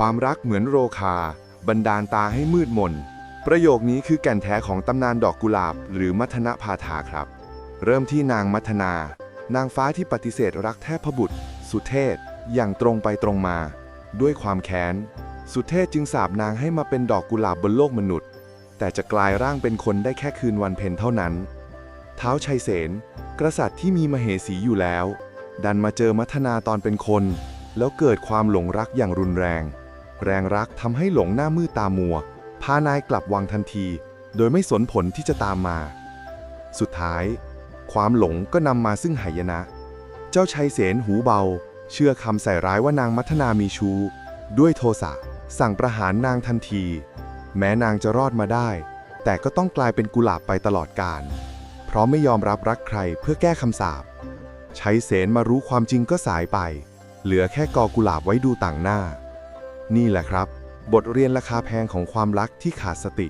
ความรักเหมือนโรคา บันดาลตาให้มืดมน ประโยคนี้คือแก่นแท้ของตำนานดอกกุหลาบ หรือมัทนพาทาครับ เริ่มที่นางมัทนา นางฟ้าที่ปฏิเสธรักแทบพบุตร สุเทพอย่างตรงไปตรงมา ด้วยความแค้น สุเทพจึงสาบนางให้มาเป็นดอกกุหลาบบนโลกมนุษย์ แต่จะกลายร่างเป็นคนได้แค่คืนวันเพ็ญเท่านั้น เท้าชัยเสน กษัตริย์ที่มีมเหสีอยู่แล้ว ดันมาเจอมัทนาตอนเป็นคนแล้วเกิดความหลงรักอย่างรุนแรง แรงรักทำให้หลงหน้ามืดตามัว พานายกลับวังทันที โดยไม่สนผลที่จะตามมา สุดท้าย ความหลงก็นำมาซึ่งหายนะ เจ้าชัยเสนหูเบา เชื่อคำใส่ร้ายว่านางมัทนามีชู ด้วยโทสะสั่งประหารนางทันที แม้นางจะรอดมาได้ แต่ก็ต้องกลายเป็นกุหลาบไปตลอดกาลเพราะไม่ยอมรับรักใครเพื่อแก้คำสาปชัยเสนมารู้ความจริงก็สายไป เหลือแค่กอกุหลาบไว้ดูต่างหน้า นี่แหละครับ บทเรียนราคาแพงของความรักที่ขาดสติ